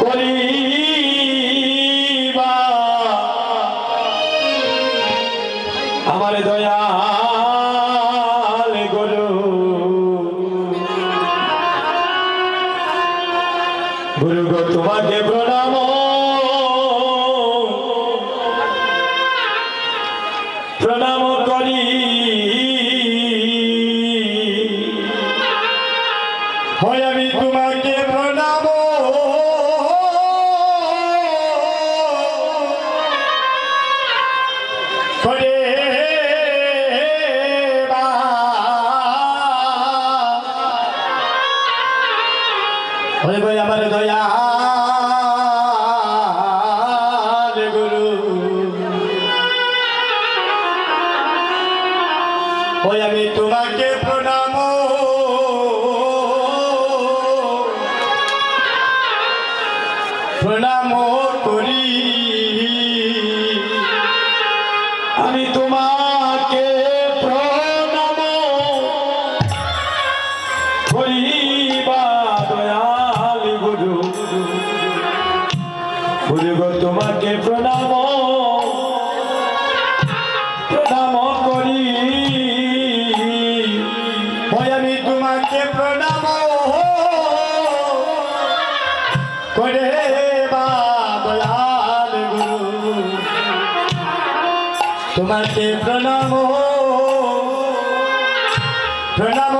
Police. ওরে গো আমার দয়া গুরু। ওই আমি তোমাকে প্রণাম। প্রণাম। তোমাকে প্রণাম প্রণাম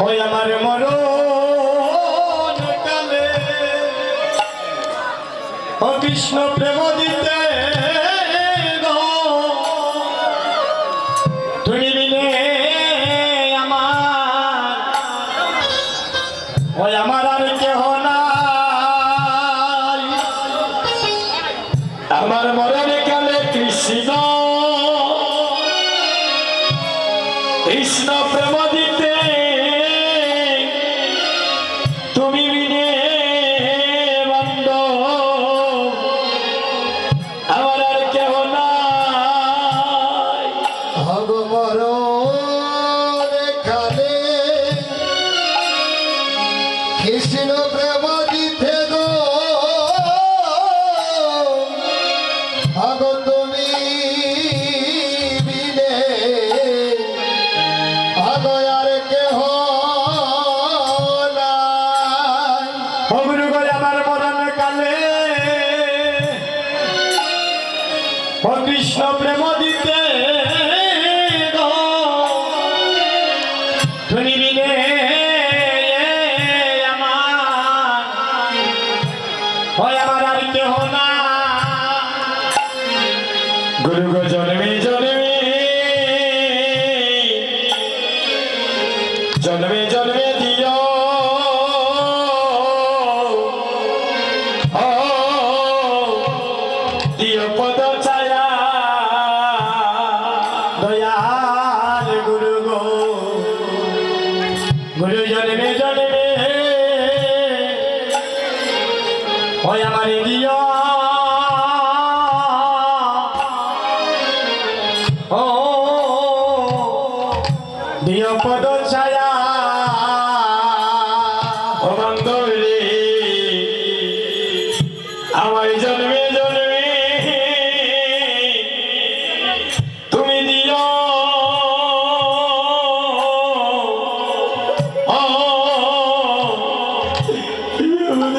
হয় আমার মরণ কালে। ও কৃষ্ণ প্রেম দিতে আমার আমার আর ജീവിതേ কৃষ্ণ প্রেম দিতে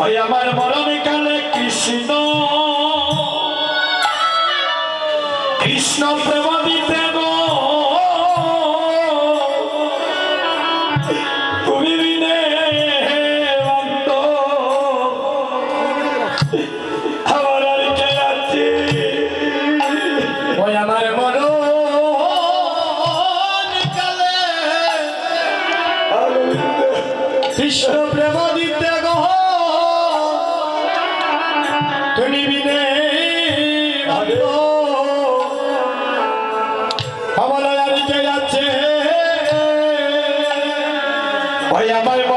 ওই আমার মরণ কালে কৃষ্ণ। কৃষ্ণ প্রেম দিতে তুমি বিনে llamar